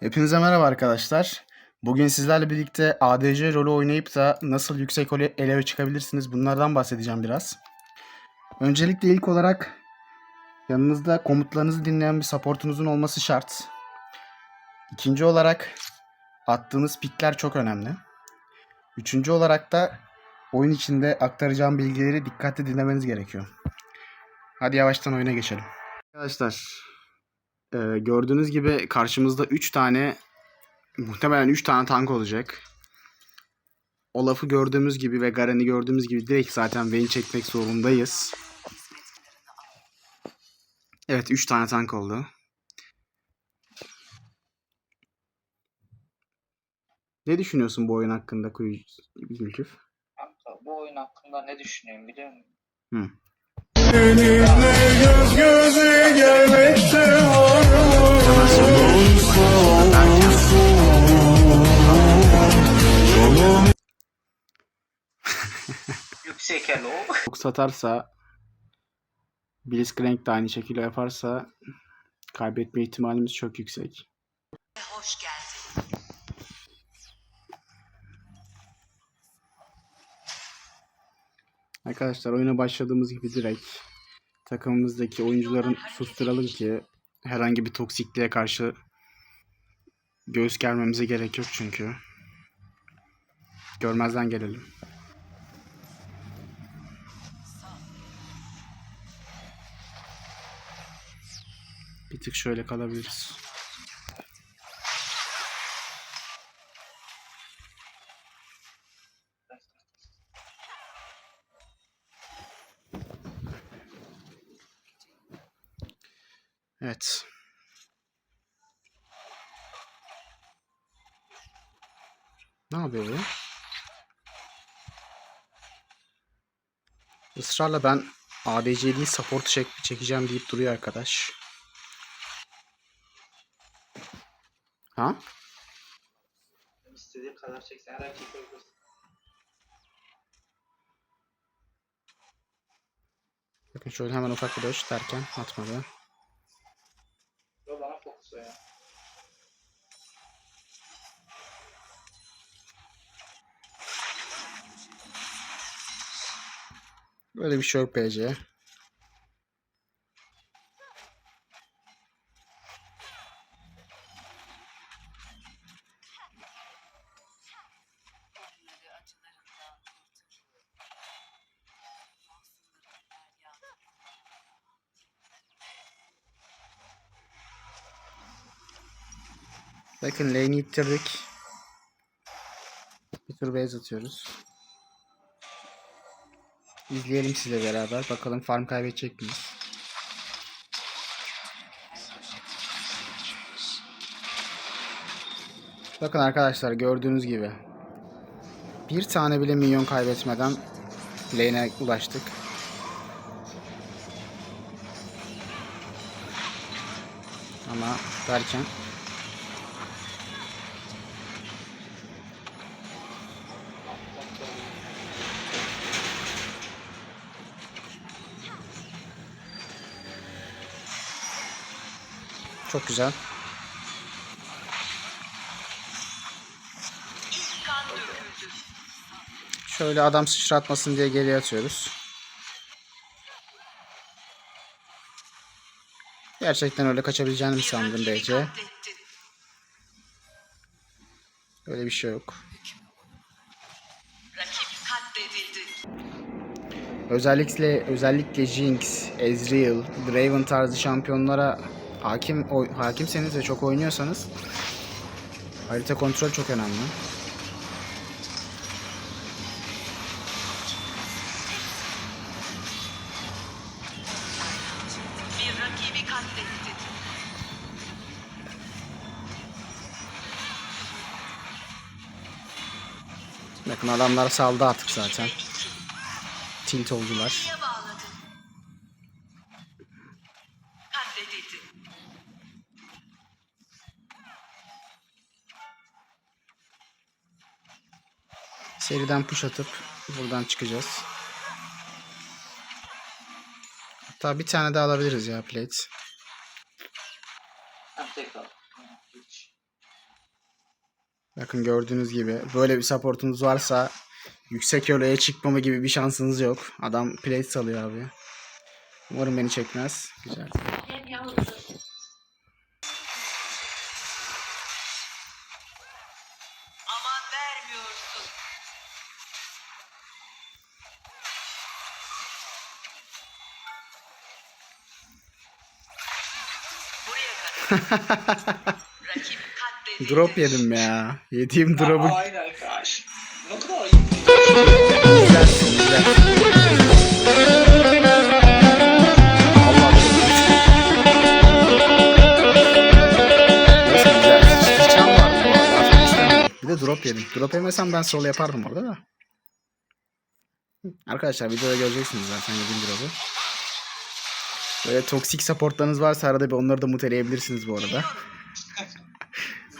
Hepinize merhaba arkadaşlar. Bugün sizlerle birlikte ADC rolü oynayıp da nasıl yüksek ele ele çıkabilirsiniz bunlardan bahsedeceğim biraz. Öncelikle ilk olarak yanınızda komutlarınızı dinleyen bir supportunuzun olması şart. İkinci olarak attığınız pikler çok önemli. Üçüncü olarak da oyun içinde aktaracağım bilgileri dikkatli dinlemeniz gerekiyor. Hadi yavaştan oyuna geçelim. Arkadaşlar ee, gördüğünüz gibi karşımızda 3 tane muhtemelen 3 tane tank olacak. Olaf'ı gördüğümüz gibi ve Garen'i gördüğümüz gibi direkt zaten Vayne çekmek zorundayız. Evet 3 tane tank oldu. Ne düşünüyorsun bu oyun hakkında Kuyu Gülküf? Bu oyun hakkında ne düşünüyorum biliyor musun? Hı. Elo. Çok satarsa Blitzcrank de aynı şekilde yaparsa kaybetme ihtimalimiz çok yüksek. Hoş geldin. Arkadaşlar oyuna başladığımız gibi direkt takımımızdaki oyuncuların susturalım ki herhangi bir toksikliğe karşı göğüs germemize gerek yok çünkü. Görmezden gelelim. Bir tık şöyle kalabiliriz. Evet. Ne yapıyor bu? Israrla ben ADC değil support çek çekeceğim deyip duruyor arkadaş. Ha? İstediğin kadar çeksen her dakika çekebilirsin. Bakın şöyle hemen ufak bir dodge derken atmadı. Yo bana fokus o ya. Böyle bir şey yok PC. Bakın lane'i ittirdik. Bir tur base atıyoruz. İzleyelim sizle beraber. Bakalım farm kaybedecek miyiz? Bakın arkadaşlar gördüğünüz gibi. Bir tane bile minyon kaybetmeden lane'e ulaştık. Ama derken çok güzel. Şöyle adam sıçratmasın diye geriye atıyoruz. Gerçekten öyle kaçabileceğini mi sandın BC? Öyle bir şey yok. Özellikle özellikle Jinx, Ezreal, Draven tarzı şampiyonlara hakim oy- hakimseniz ve çok oynuyorsanız harita kontrol çok önemli. Bakın adamlar saldı artık zaten. Tilt oldular. Seriden push atıp buradan çıkacağız. Hatta bir tane daha alabiliriz ya plate. Bakın gördüğünüz gibi böyle bir supportunuz varsa yüksek elo'ya çıkmama gibi bir şansınız yok. Adam plate salıyor abi. Umarım beni çekmez. Güzel. Drop yedim ya. Yediğim drop'u Aynen karşı. Ne kadar iyi. güzelsin güzel. Bir de drop yedim. Drop yemesem ben sol yapardım orada da. Arkadaşlar videoda göreceksiniz zaten yediğim drop'u. Böyle toksik supportlarınız varsa arada bir onları da muteleyebilirsiniz bu arada.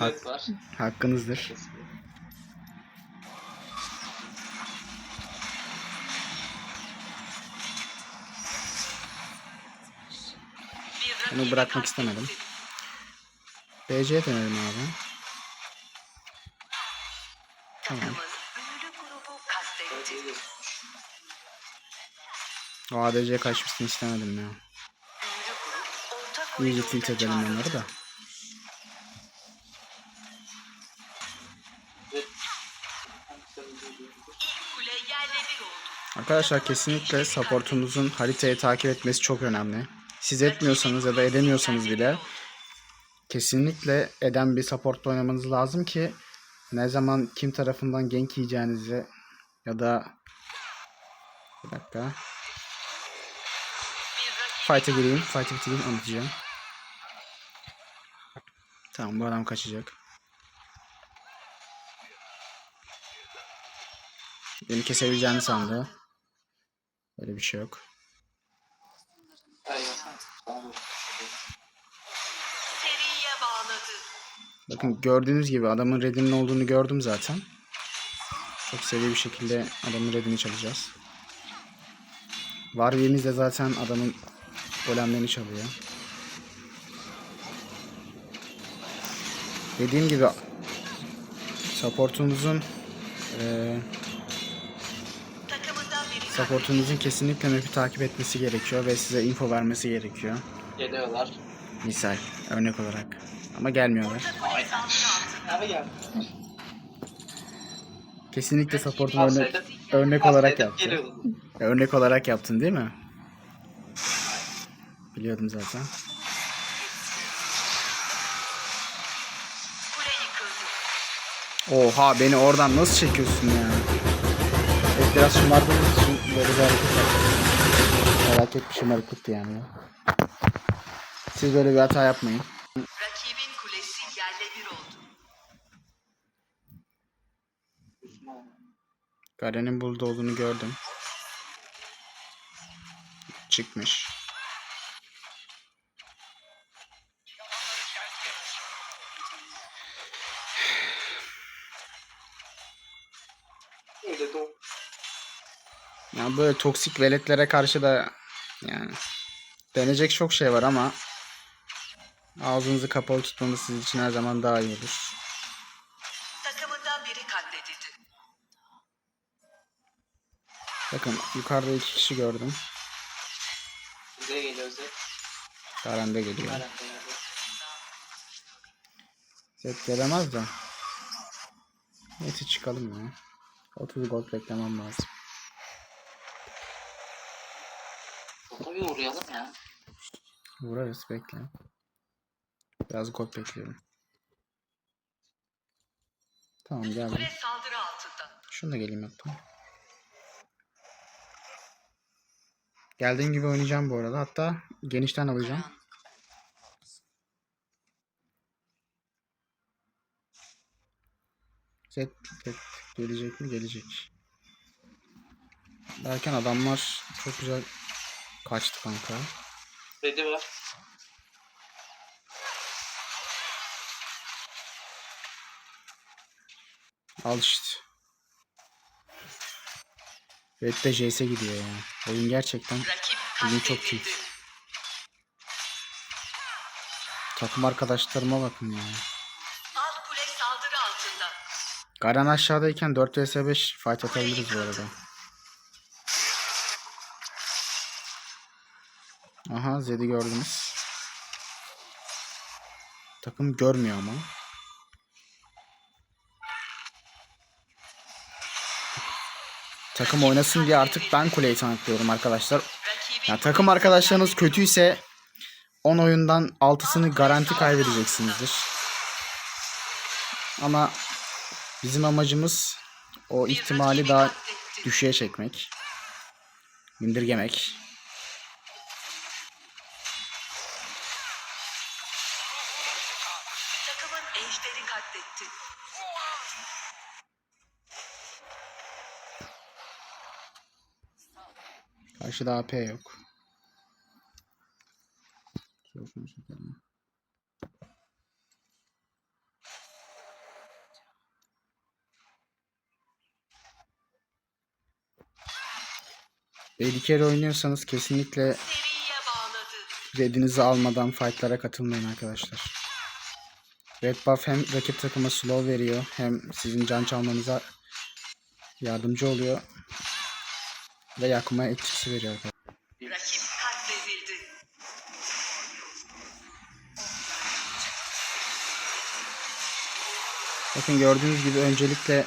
Var. Hakkınızdır. Bunu bırakmak istemedim. BC'ye dönelim abi. Tamam. O ADC'ye kaçmasını istemedim ya. İyice tilt edelim onları da. Arkadaşlar kesinlikle supportunuzun haritayı takip etmesi çok önemli. Siz etmiyorsanız ya da edemiyorsanız bile kesinlikle eden bir supportla oynamanız lazım ki ne zaman kim tarafından gank yiyeceğinizi ya da bir dakika fight'a gireyim fight'ı bitireyim anlatacağım. Tamam bu adam kaçacak. Beni kesebileceğini sandı. Öyle bir şey yok. Bakın gördüğünüz gibi adamın redinin olduğunu gördüm zaten. Çok seri bir şekilde adamın redini çalacağız. Warwick'imiz de zaten adamın golemlerini çalıyor. Dediğim gibi Takımından biri supportunuzun kesinlikle map'i takip etmesi gerekiyor ve size info vermesi gerekiyor. Geliyorlar. Misal örnek olarak. Ama gelmiyorlar. Kesinlikle supportun Alsaydı- örnek, olarak yaptı. geliyordu. Örnek olarak yaptın değil mi? Biliyordum zaten. Oha beni oradan nasıl çekiyorsun ya? Evet, biraz şımardığımız için böyle bir hareket yaptım. Merak bir şımarıklıktı yani. Siz böyle bir hata yapmayın. Rakibin kulesi yerle bir oldu. Garen'in bulda olduğunu gördüm. Çıkmış. Ya böyle toksik veletlere karşı da yani deneyecek çok şey var ama ağzınızı kapalı tutmanız sizin için her zaman daha iyi olur. Takımından biri katledildi. Bakın yukarıda iki kişi gördüm. Bize geliyor Zed. Garen de geliyor. Geliyor. Zed gelemez de. Neyse çıkalım ya. 30 gold beklemem lazım. Topa bir uğrayalım ya. Vurarız bekle. Biraz gold bekliyorum. Tamam geldim. Şunu da geleyim hatta. Geldiğim gibi oynayacağım bu arada. Hatta genişten alacağım. Zed, Zed gelecek mi? Gelecek. Derken adamlar çok güzel kaçtı kanka. Red'i var. Al işte. Red de JS gidiyor ya. Oyun gerçekten Bugün çok tilt. takım arkadaşlarıma bakın ya. Alt kule saldırı altında. Garan aşağıdayken 4 vs 5 fight atabiliriz bu arada. Aha Zed'i gördünüz. Takım görmüyor ama. Takım oynasın diye artık ben kuleyi tanıklıyorum arkadaşlar. Ya takım arkadaşlarınız kötüyse 10 oyundan 6'sını garanti kaybedeceksinizdir. Ama bizim amacımız o ihtimali daha düşüğe çekmek. İndirgemek. Takımın ejderi katletti. Karşıda AP yok. Belli kere oynuyorsanız kesinlikle redinizi almadan fightlara katılmayın arkadaşlar. Red buff hem rakip takıma slow veriyor hem sizin can çalmanıza yardımcı oluyor ve yakma etkisi veriyor. Rakip katledildi. Bakın gördüğünüz gibi öncelikle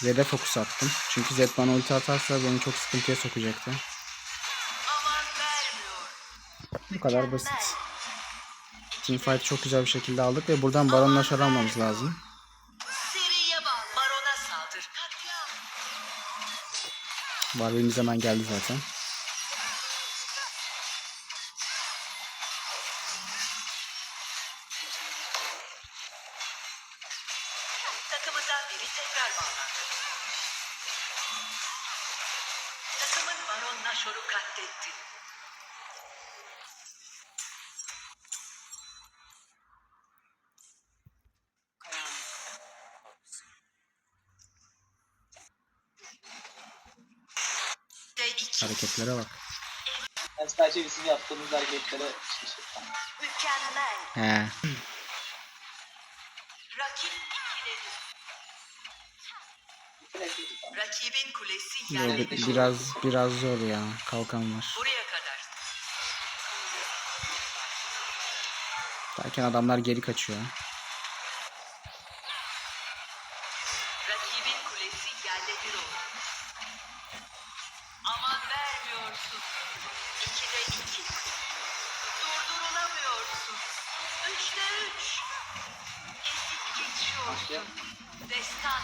Zed'e fokus attım. Çünkü Zed bana ulti atarsa beni çok sıkıntıya sokacaktı. Bu kadar basit. Teamfight çok güzel bir şekilde aldık ve buradan Baron'la şar almamız lazım. Warwick'imiz hemen geldi zaten. Takımından biri tekrar bağlandı. Takımın Baron Nashor'u katletti. Hareketlere bak. Ben sadece bizim yaptığımız hareketlere şaşırdım. Mükemmel. He. Rakip. Rakibin kulesi Yo, bi- biraz biraz zor ya. Kalkan var. Buraya kadar. Derken adamlar geri kaçıyor.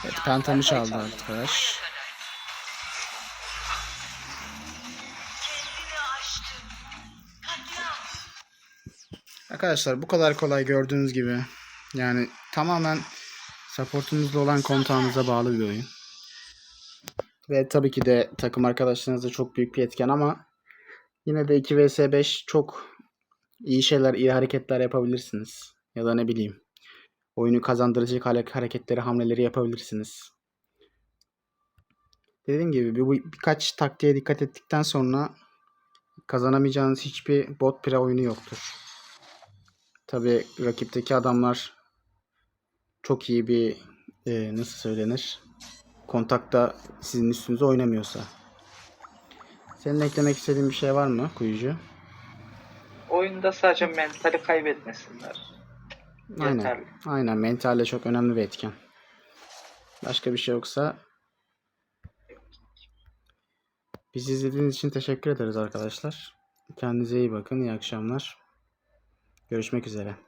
Evet, pentamı çaldı arkadaş. Arkadaşlar bu kadar kolay gördüğünüz gibi. Yani tamamen supportunuzla olan kontağınıza bağlı bir oyun. Ve tabii ki de takım arkadaşlarınızda çok büyük bir etken ama yine de 2 vs 5 çok iyi şeyler, iyi hareketler yapabilirsiniz. Ya da ne bileyim oyunu kazandırıcı hare- hareketleri, hamleleri yapabilirsiniz. Dediğim gibi bir, bu- birkaç taktiğe dikkat ettikten sonra kazanamayacağınız hiçbir bot pre oyunu yoktur. Tabi rakipteki adamlar çok iyi bir e, nasıl söylenir kontakta sizin üstünüze oynamıyorsa. Senin eklemek istediğin bir şey var mı Kuyucu? Oyunda sadece mentali kaybetmesinler. Aynen. Yeterli. Aynen mentalle çok önemli bir etken. Başka bir şey yoksa bizi izlediğiniz için teşekkür ederiz arkadaşlar. Kendinize iyi bakın. İyi akşamlar. Görüşmek üzere.